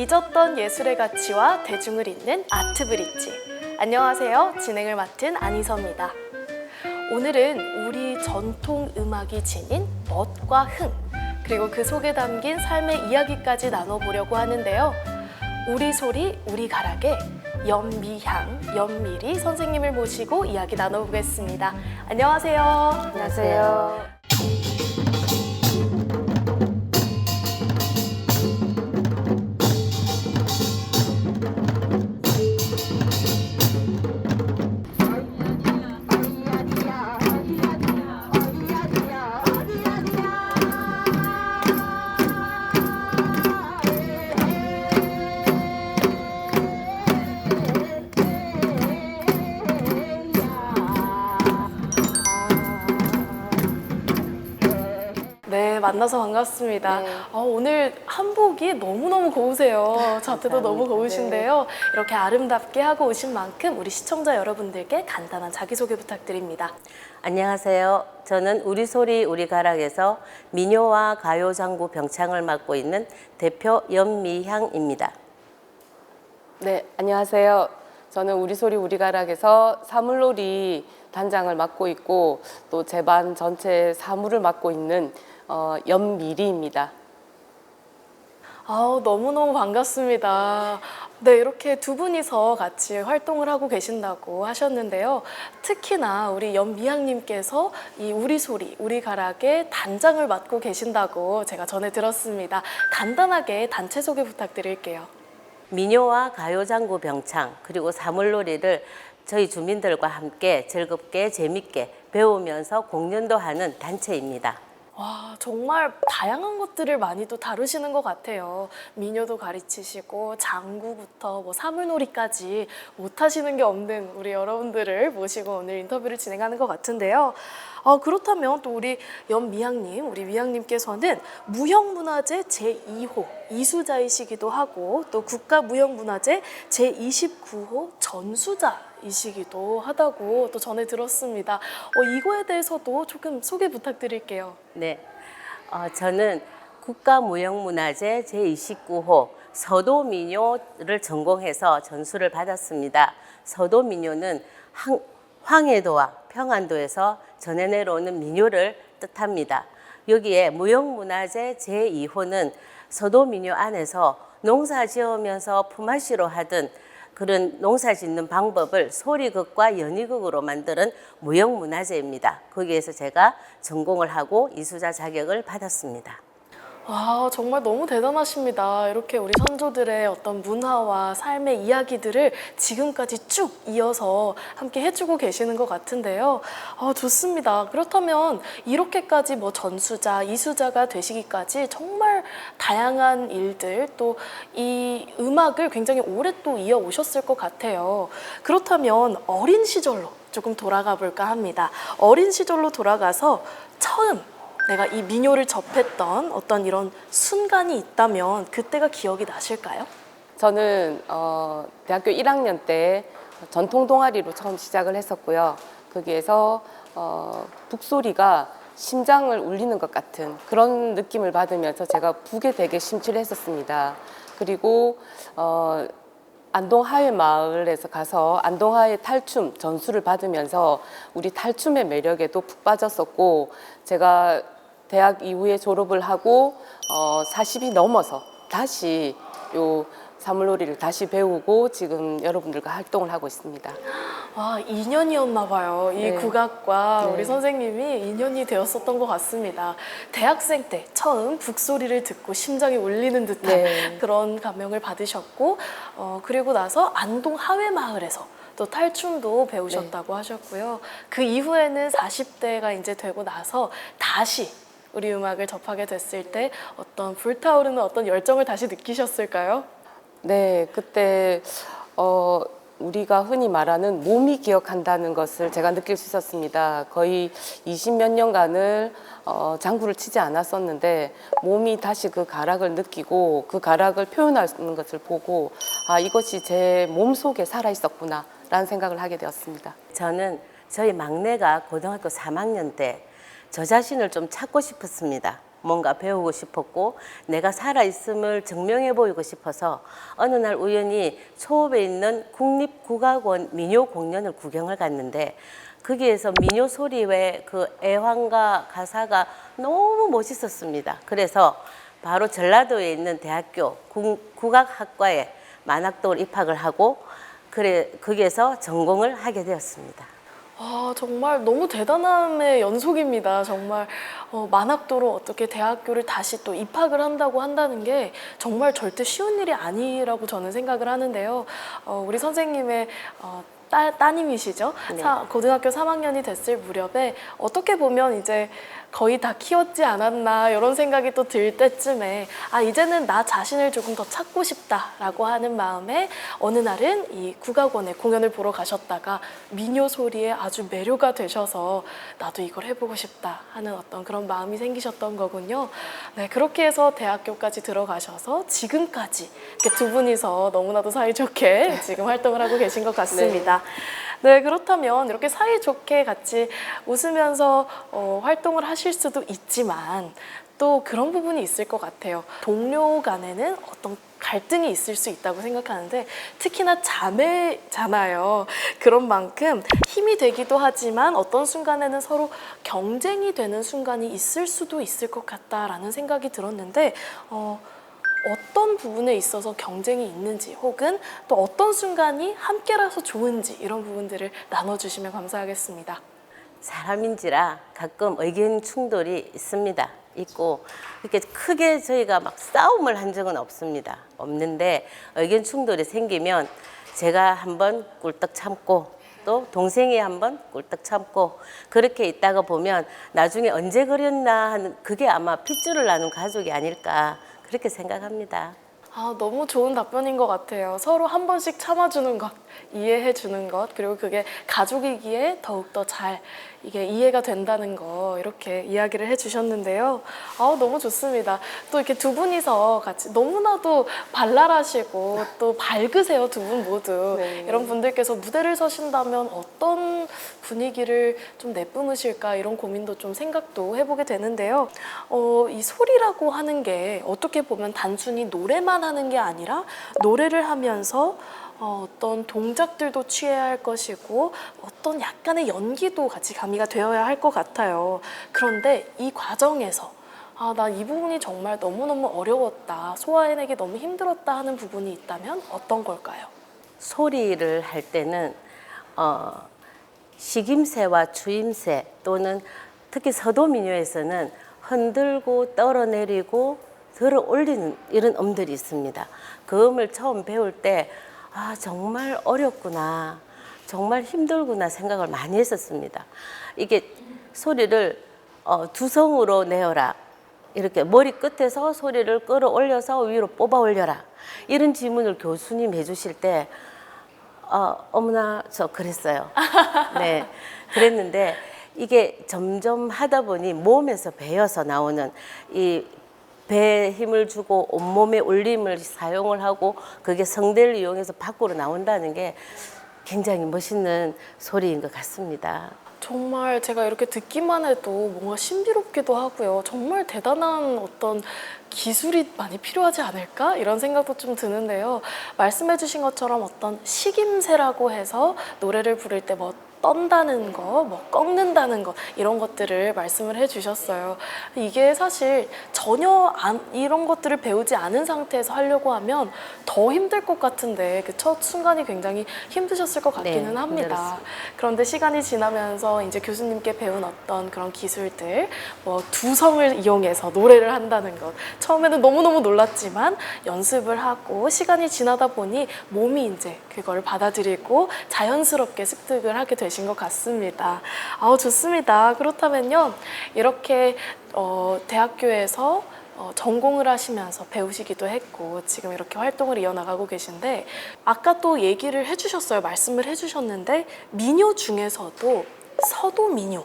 잊었던 예술의 가치와 대중을 잇는 아트 브릿지. 안녕하세요. 진행을 맡은 안희서입니다. 오늘은 우리 전통 음악이 지닌 멋과 흥, 그리고 그 속에 담긴 삶의 이야기까지 나눠보려고 하는데요. 우리 소리, 우리 가락의 연미향, 연미리 선생님을 모시고 이야기 나눠보겠습니다. 안녕하세요. 안녕하세요. 만나서 반갑습니다. 네. 어, 오늘 한복이 너무너무 고우세요. 자태도 너무. 고우신데요. 이렇게 아름답게 하고 오신 만큼 우리 시청자 여러분들께 간단한 자기소개 부탁드립니다. 안녕하세요. 저는 우리 소리 우리 가락에서 민요와 가요 장구 병창을 맡고 있는 대표 연미향입니다. 네, 안녕하세요. 저는 우리 소리 우리 가락에서 사물놀이 단장을 맡고 있고 또 제 반 전체 사물을 맡고 있는 어, 연미리입니다. 아우, 너무너무 반갑습니다. 네, 이렇게 두 분이서 같이 활동을 하고 계신다고 하셨는데요. 특히나 우리 연미향님께서 이 우리 소리, 우리 가락의 단장을 맡고 계신다고 제가 전에 들었습니다. 간단하게 단체 소개 부탁드릴게요. 민요와 가요 장구 병창 그리고 사물놀이를 저희 주민들과 함께 즐겁게 재밌게 배우면서 공연도 하는 단체입니다. 와, 정말 다양한 것들을 많이 또 다루시는 것 같아요. 미녀도 가르치시고, 장구부터 뭐 사물놀이까지 못하시는 게 없는 우리 여러분들을 모시고 오늘 인터뷰를 진행하는 것 같은데요. 어, 그렇다면 또 우리 연미향님, 우리 미향님께서는 무형문화재 제2호 이수자이시기도 하고, 또 국가무형문화재 제29호 전수자 이시기도 하다고 또 전해 들었습니다. 어, 이거에 대해서도 조금 소개 부탁드릴게요. 네, 어, 저는 국가무형문화재 제29호 서도민요를 전공해서 전수를 받았습니다. 서도민요는 항- 황해도와 평안도에서 전해 내려오는 민요를 뜻합니다. 여기에 무형문화재 제2호는 서도 민요 안에서 농사 지으면서 품앗이로 하던 그런 농사 짓는 방법을 소리극과 연희극으로 만드는 무형문화재입니다. 거기에서 제가 전공을 하고 이수자 자격을 받았습니다. 와, 정말 너무 대단하십니다. 이렇게 우리 선조들의 어떤 문화와 삶의 이야기들을 지금까지 쭉 이어서 함께 해주고 계시는 것 같은데요. 아, 좋습니다. 그렇다면 이렇게까지 뭐 전수자, 이수자가 되시기까지 정말 다양한 일들 또 이 음악을 굉장히 오래 또 이어오셨을 것 같아요. 그렇다면 어린 시절로 조금 돌아가 볼까 합니다. 어린 시절로 돌아가서 처음 내가 이 민요를 접했던 어떤 이런 순간이 있다면 그때가 기억이 나실까요? 저는 어, 대학교 1학년 때 전통 동아리로 처음 시작을 했었고요. 거기에서 어, 북소리가 심장을 울리는 것 같은 그런 느낌을 받으면서 제가 북에 되게 심취했었습니다. 그리고 어, 안동 하회 마을에서 가서 안동 하회 탈춤 전수를 받으면서 우리 탈춤의 매력에도 푹 빠졌었고 제가 대학 이후에 졸업을 하고 어, 40이 넘어서 다시 요 사물놀이를 다시 배우고 지금 여러분들과 활동을 하고 있습니다. 와, 인연이었나 봐요. 이 네. 국악과 네. 우리 선생님이 인연이 되었었던 것 같습니다. 대학생 때 처음 북소리를 듣고 심장이 울리는 듯한 네. 그런 감명을 받으셨고, 어, 그리고 나서 안동 하회마을에서 또 탈춤도 배우셨다고 하셨고요. 그 이후에는 40대가 이제 되고 나서 다시 우리 음악을 접하게 됐을 때 어떤 불타오르는 어떤 열정을 다시 느끼셨을까요? 네, 그때 어, 우리가 흔히 말하는 몸이 기억한다는 것을 제가 느낄 수 있었습니다. 거의 20몇 년간을 어, 장구를 치지 않았었는데 몸이 다시 그 가락을 느끼고 그 가락을 표현하는 것을 보고 아 이것이 제 몸 속에 살아 있었구나 라는 생각을 하게 되었습니다. 저는 저희 막내가 고등학교 3학년 때 저 자신을 좀 찾고 싶었습니다. 뭔가 배우고 싶었고 내가 살아 있음을 증명해 보이고 싶어서 어느 날 우연히 초읍에 있는 국립국악원 민요 공연을 구경을 갔는데 거기에서 민요 소리의 그 애환과 가사가 너무 멋있었습니다. 그래서 바로 전라도에 있는 대학교 국- 국악학과에 만학도를 입학을 하고 그래 거기에서 전공을 하게 되었습니다. 아, 정말 너무 대단함의 연속입니다. 정말 어, 만학도로 어떻게 대학교를 다시 또 입학을 한다고 한다는 게 정말 절대 쉬운 일이 아니라고 저는 생각을 하는데요. 어, 우리 선생님의 어, 따, 따님이시죠? 네. 사- 고등학교 3학년이 됐을 무렵에 어떻게 보면 이제 거의 다 키웠지 않았나 이런 생각이 또 들 때쯤에 아 이제는 나 자신을 조금 더 찾고 싶다라고 하는 마음에 어느 날은 이 국악원에 공연을 보러 가셨다가 민요 소리에 아주 매료가 되셔서 나도 이걸 해보고 싶다 하는 어떤 그런 마음이 생기셨던 거군요. 네 그렇게 해서 대학교까지 들어가셔서 지금까지 두 분이서 너무나도 사이좋게 지금 활동을 하고 계신 것 같습니다. 네, 그렇다면 이렇게 사이좋게 같이 웃으면서 어, 활동을 하실 수도 있지만 또 그런 부분이 있을 것 같아요. 동료 간에는 어떤 갈등이 있을 수 있다고 생각하는데 특히나 자매잖아요. 그런 만큼 힘이 되기도 하지만 어떤 순간에는 서로 경쟁이 되는 순간이 있을 수도 있을 것 같다라는 생각이 들었는데 어, 어떤 부분에 있어서 경쟁이 있는지 혹은 또 어떤 순간이 함께라서 좋은지 이런 부분들을 나눠주시면 감사하겠습니다. 사람인지라 가끔 의견 충돌이 있습니다. 있고 이렇게 크게 저희가 막 싸움을 한 적은 없습니다. 없는데 의견 충돌이 생기면 제가 한번 꿀떡 참고 또 동생이 한번 꿀떡 참고 그렇게 있다가 보면 나중에 언제 그랬나 하는 그게 아마 핏줄을 나눈 가족이 아닐까 그렇게 생각합니다. 아, 너무 좋은 답변인 것 같아요. 서로 한 번씩 참아주는 것, 이해해주는 것, 그리고 그게 가족이기에 더욱더 잘 이게 이해가 된다는 거, 이렇게 이야기를 해주셨는데요. 아우, 너무 좋습니다. 또 이렇게 두 분이서 같이 너무나도 발랄하시고 또 밝으세요, 두 분 모두. 네. 이런 분들께서 무대를 서신다면 어떤 분위기를 좀 내뿜으실까 이런 고민도 좀 생각도 해보게 되는데요. 어, 이 소리라고 하는 게 어떻게 보면 단순히 노래만 하는 게 아니라 노래를 하면서 어, 어떤 동작들도 취해야 할 것이고 어떤 약간의 연기도 같이 가미가 되어야 할 것 같아요. 그런데 이 과정에서 아, 나 이 부분이 정말 너무너무 어려웠다, 소화해내기 너무 힘들었다 하는 부분이 있다면 어떤 걸까요? 소리를 할 때는 어, 식임새와 추임새 또는 특히 서도 민요에서는 흔들고 떨어내리고 들어 올리는 이런 음들이 있습니다. 그 음을 처음 배울 때 아, 정말 어렵구나. 정말 힘들구나 생각을 많이 했었습니다. 이게 소리를 어, 두성으로 내어라. 이렇게 머리 끝에서 소리를 끌어올려서 위로 뽑아 올려라. 이런 질문을 교수님 해주실 때 어, 어머나 저 그랬어요. 네, 그랬는데 이게 점점 하다 보니 몸에서 배어서 나오는 이 배에 힘을 주고 온몸에 울림을 사용을 하고 그게 성대를 이용해서 밖으로 나온다는 게 굉장히 멋있는 소리인 것 같습니다. 정말 제가 이렇게 듣기만 해도 뭔가 신비롭기도 하고요. 정말 대단한 어떤 기술이 많이 필요하지 않을까? 이런 생각도 좀 드는데요. 말씀해주신 것처럼 어떤 식임새라고 해서 노래를 부를 때뭐 떤다는 거, 뭐 꺾는다는 거 이런 것들을 말씀을 해주셨어요. 이게 사실 전혀 안, 이런 것들을 배우지 않은 상태에서 하려고 하면 더 힘들 것 같은데 그 첫 순간이 굉장히 힘드셨을 것 네, 같기는 합니다. 힘들었습니다. 그런데 시간이 지나면서 이제 교수님께 배운 어떤 그런 기술들, 뭐 두성을 이용해서 노래를 한다는 것. 처음에는 너무 너무 놀랐지만 연습을 하고 시간이 지나다 보니 몸이 이제 그걸 받아들이고 자연스럽게 습득을 하게 되신 것 같습니다. 아우, 좋습니다. 그렇다면요. 이렇게 어, 대학교에서 어, 전공을 하시면서 배우시기도 했고 지금 이렇게 활동을 이어나가고 계신데 아까 또 얘기를 해주셨어요 말씀을 해주셨는데 민요 중에서도 서도 민요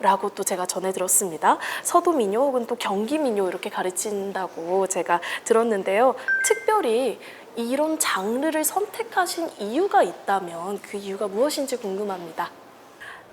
라고 또 제가 전해 들었습니다. 서도 민요 혹은 또 경기 민요 이렇게 가르친다고 제가 들었는데요. 특별히 이런 장르를 선택하신 이유가 있다면 그 이유가 무엇인지 궁금합니다.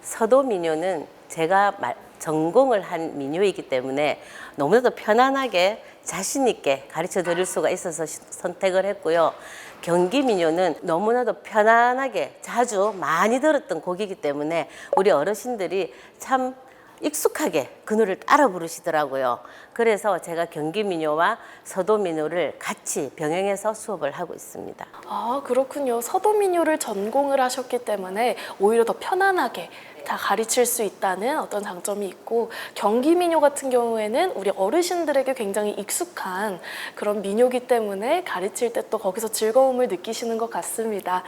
서도 민요는 제가 말, 전공을 한 민요이기 때문에 너무나도 편안하게 자신 있게 가르쳐 드릴 수가 있어서 시- 선택을 했고요. 경기 민요는 너무나도 편안하게 자주 많이 들었던 곡이기 때문에 우리 어르신들이 참 익숙하게 그 노래를 따라 부르시더라고요. 그래서 제가 경기 민요와 서도 민요를 같이 병행해서 수업을 하고 있습니다. 아, 그렇군요. 서도 민요를 전공을 하셨기 때문에 오히려 더 편안하게 다 가르칠 수 있다는 어떤 장점이 있고 경기 민요 같은 경우에는 우리 어르신들에게 굉장히 익숙한 그런 민요기 때문에 가르칠 때 또 거기서 즐거움을 느끼시는 것 같습니다.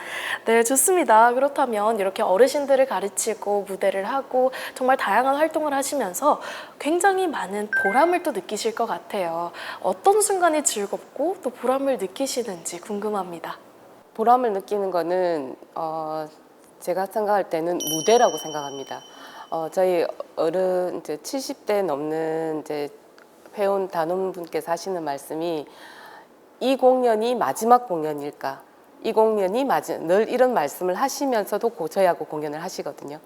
네, 좋습니다. 그렇다면 이렇게 어르신들을 가르치고 무대를 하고 정말 다양한 활동을 하시면서 굉장히 많은 보람을 또 느끼실 것 같아요. 어떤 순간이 즐겁고 또 보람을 느끼시는지 궁금합니다. 보람을 느끼는 거는 어, 제가 생각할 때는 무대라고 생각합니다. 어, 저희 어른 이제 70대 넘는 이제 회원 단원분께서 하시는 말씀이 이 공연이 마지막 공연일까? 이 공연이 마지 늘 이런 말씀을 하시면서도 고 저희하고 공연을 하시거든요.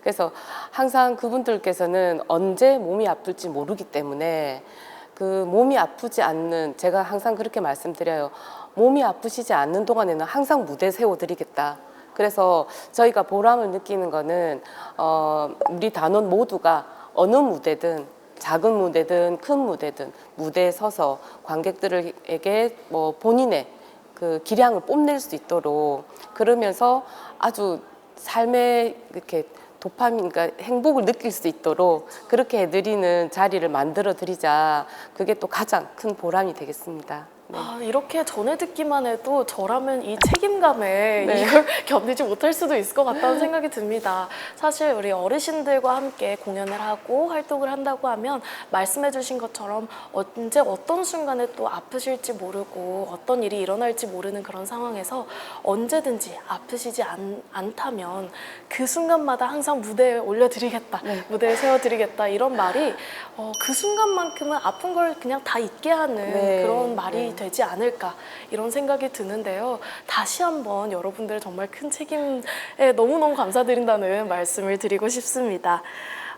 그래서 항상 그분들께서는 언제 몸이 아플지 모르기 때문에 그 몸이 아프지 않는 제가 항상 그렇게 말씀드려요. 몸이 아프시지 않는 동안에는 항상 무대 세워드리겠다. 그래서 저희가 보람을 느끼는 거는 어, 우리 단원 모두가 어느 무대든 작은 무대든 큰 무대든 무대에 서서 관객들에게 뭐 본인의 그 기량을 뽐낼 수 있도록 그러면서 아주 삶의 이렇게 도파민, 그러니까 행복을 느낄 수 있도록 그렇게 해드리는 자리를 만들어 드리자. 그게 또 가장 큰 보람이 되겠습니다. 네. 아, 이렇게 전에 듣기만 해도 저라면 이 책임감에 네. 이걸 견디지 못할 수도 있을 것 같다는 생각이 듭니다. 사실 우리 어르신들과 함께 공연을 하고 활동을 한다고 하면 말씀해 주신 것처럼 언제 어떤 순간에 또 아프실지 모르고 어떤 일이 일어날지 모르는 그런 상황에서 언제든지 아프시지 않, 않다면 그 순간마다 항상 무대에 올려드리겠다, 네. 무대에 세워드리겠다 이런 말이 어, 그 순간만큼은 아픈 걸 그냥 다 잊게 하는 네. 그런 말이 네. 되지 않을까 이런 생각이 드는데요. 다시 한번 여러분들 정말 큰 책임에 너무너무 감사드린다는 말씀을 드리고 싶습니다.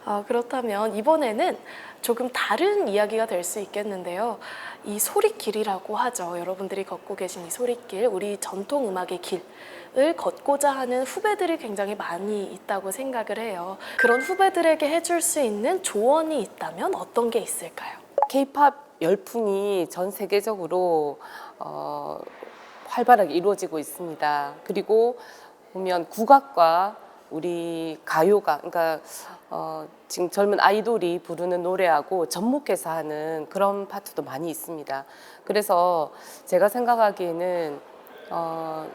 어, 그렇다면 이번에는 조금 다른 이야기가 될 수 있겠는데요. 이 소리길이라고 하죠. 여러분들이 걷고 계신 이 소리길, 우리 전통 음악의 길을 걷고자 하는 후배들이 굉장히 많이 있다고 생각을 해요. 그런 후배들에게 해줄 수 있는 조언이 있다면 어떤 게 있을까요? K-팝 열풍이 전 세계적으로 어, 활발하게 이루어지고 있습니다. 그리고 보면 국악과 우리 가요가 그러니까 어, 지금 젊은 아이돌이 부르는 노래하고 접목해서 하는 그런 파트도 많이 있습니다. 그래서 제가 생각하기에는 어,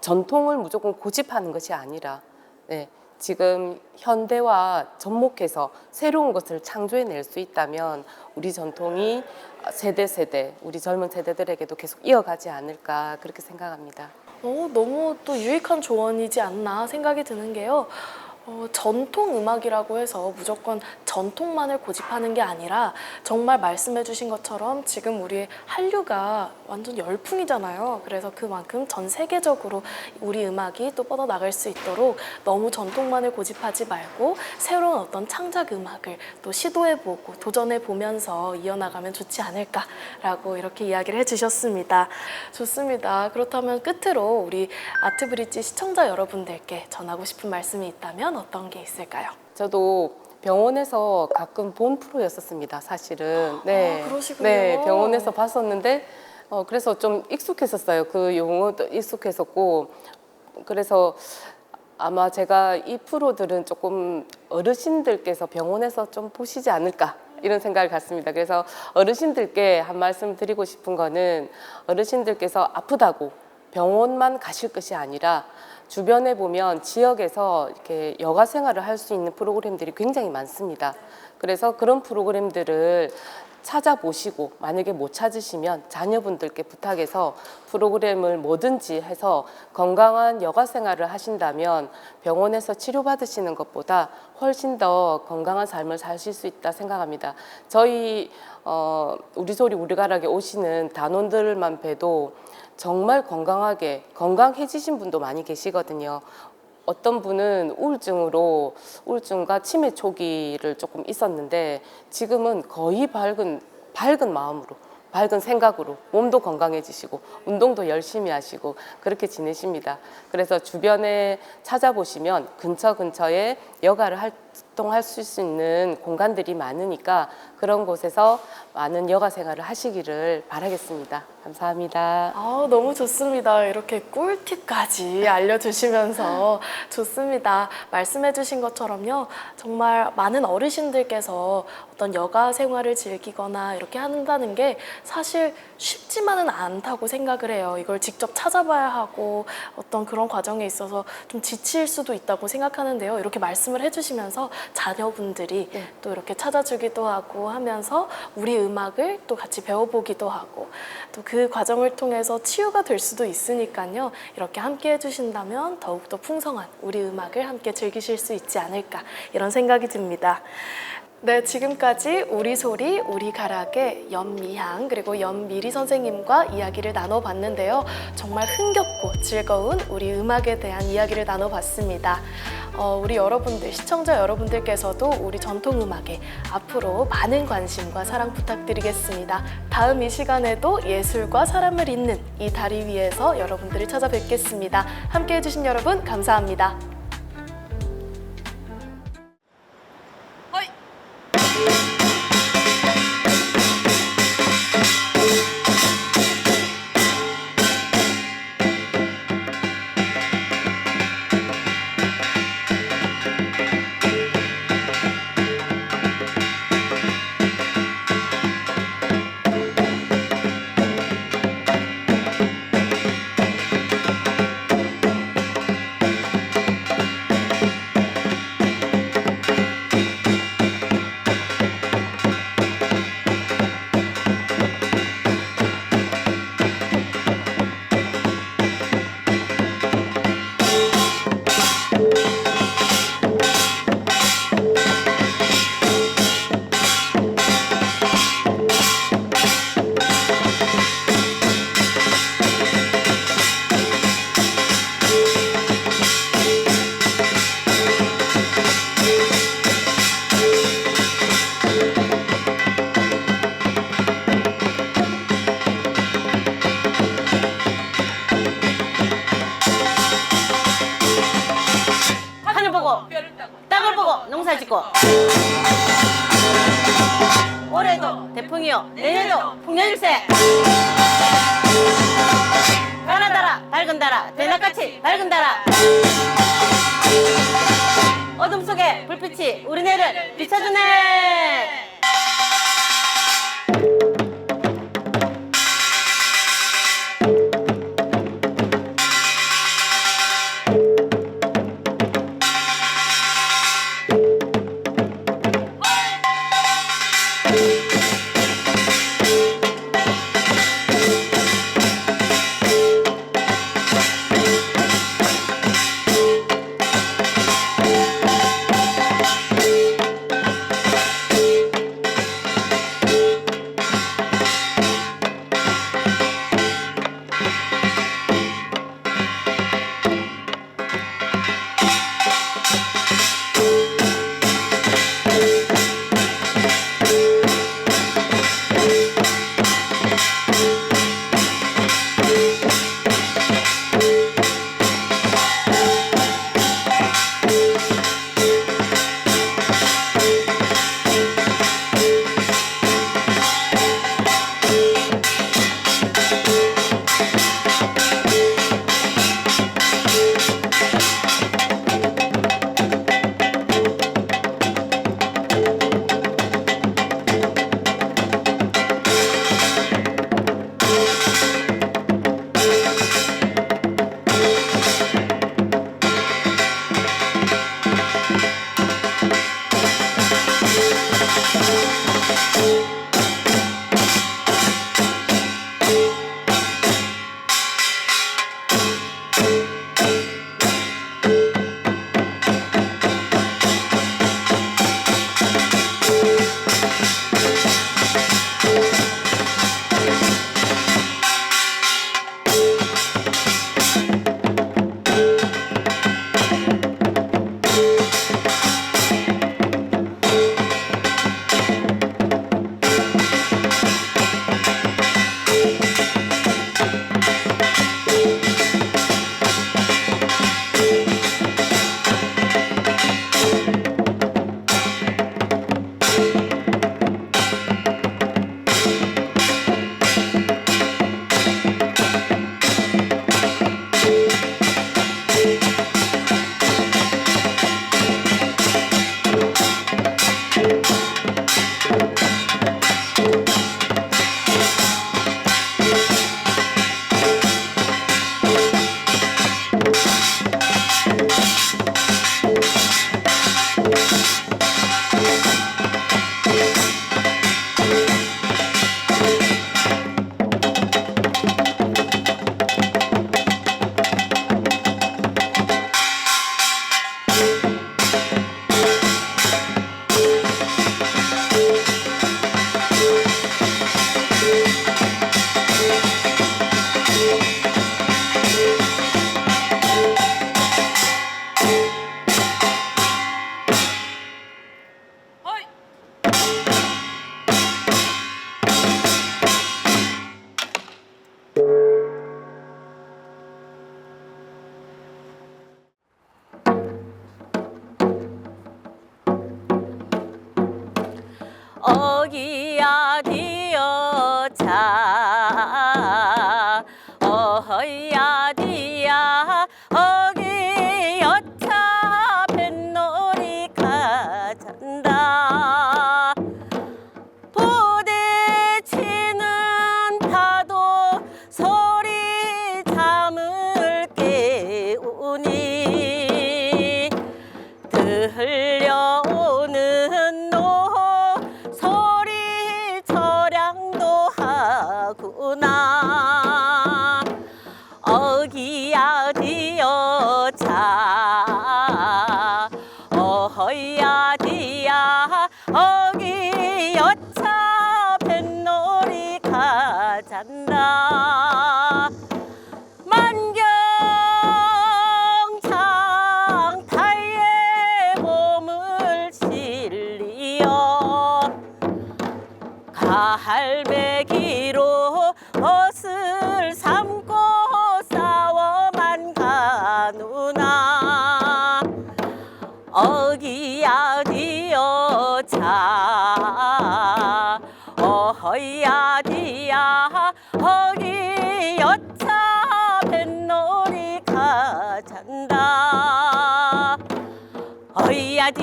전통을 무조건 고집하는 것이 아니라 네, 지금 현대와 접목해서 새로운 것을 창조해낼 수 있다면 우리 전통이 세대 세대 우리 젊은 세대들에게도 계속 이어가지 않을까 그렇게 생각합니다. 어, 너무 또 유익한 조언이지 않나 생각이 드는 게요. 어, 전통 음악이라고 해서 무조건 전통만을 고집하는 게 아니라 정말 말씀해 주신 것처럼 지금 우리 한류가 완전 열풍이잖아요. 그래서 그만큼 전 세계적으로 우리 음악이 또 뻗어나갈 수 있도록 너무 전통만을 고집하지 말고 새로운 어떤 창작 음악을 또 시도해 보고 도전해 보면서 이어나가면 좋지 않을까라고 이렇게 이야기를 해 주셨습니다. 좋습니다. 그렇다면 끝으로 우리 아트브릿지 시청자 여러분들께 전하고 싶은 말씀이 있다면 어떤 게 있을까요? 저도 병원에서 가끔 본 프로였었습니다. 사실은. 네. 아, 그러시군요. 네, 병원에서 봤었는데 어, 그래서 좀 익숙했었어요. 그 용어도 익숙했었고 그래서 아마 제가 이 프로들은 조금 어르신들께서 병원에서 좀 보시지 않을까 이런 생각을 갖습니다. 그래서 어르신들께 한 말씀 드리고 싶은 거는 어르신들께서 아프다고 병원만 가실 것이 아니라 주변에 보면 지역에서 이렇게 여가 생활을 할 수 있는 프로그램들이 굉장히 많습니다. 그래서 그런 프로그램들을 찾아보시고 만약에 못 찾으시면 자녀분들께 부탁해서 프로그램을 뭐든지 해서 건강한 여가 생활을 하신다면 병원에서 치료받으시는 것보다 훨씬 더 건강한 삶을 사실 수 있다 생각합니다. 저희 어, 우리 소리 우리 가락에 오시는 단원들만 봬도 정말 건강하게 건강해지신 분도 많이 계시거든요. 어떤 분은 우울증으로 우울증과 치매 초기를 조금 있었는데 지금은 거의 밝은 밝은 마음으로 밝은 생각으로 몸도 건강해지시고 운동도 열심히 하시고 그렇게 지내십니다. 그래서 주변에 찾아보시면 근처 근처에 여가를 활동할 수 있는 공간들이 많으니까 그런 곳에서 많은 여가 생활을 하시기를 바라겠습니다. 감사합니다. 아, 너무 좋습니다. 이렇게 꿀팁까지 알려주시면서 좋습니다. 말씀해주신 것처럼요. 정말 많은 어르신들께서 어떤 여가 생활을 즐기거나 이렇게 한다는 게 사실 쉽지만은 않다고 생각을 해요. 이걸 직접 찾아봐야 하고 어떤 그런 과정에 있어서 좀 지칠 수도 있다고 생각하는데요. 이렇게 말씀을 해주시면서 자녀분들이 또 이렇게 찾아주기도 하고 하면서 우리 음악을 또 같이 배워보기도 하고 또 그 과정을 통해서 치유가 될 수도 있으니까요. 이렇게 함께 해주신다면 더욱더 풍성한 우리 음악을 함께 즐기실 수 있지 않을까 이런 생각이 듭니다. 네, 지금까지 우리 소리, 우리 가락의 연미향 그리고 연미리 선생님과 이야기를 나눠봤는데요. 정말 흥겹고 즐거운 우리 음악에 대한 이야기를 나눠봤습니다. 어, 우리 여러분들, 시청자 여러분들께서도 우리 전통 음악에 앞으로 많은 관심과 사랑 부탁드리겠습니다. 다음 이 시간에도 예술과 사람을 잇는 이 다리 위에서 여러분들을 찾아뵙겠습니다. 함께 해주신 여러분, 감사합니다.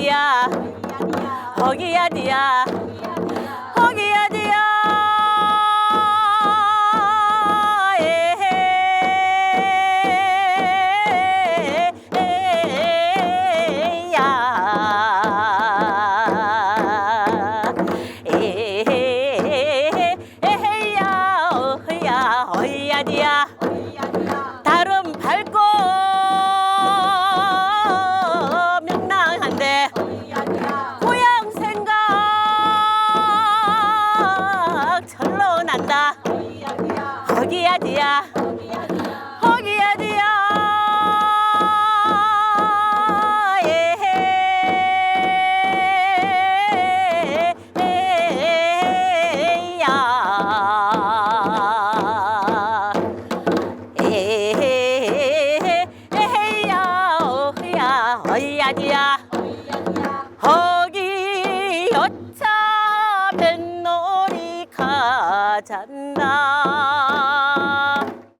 디야. 어기야 디야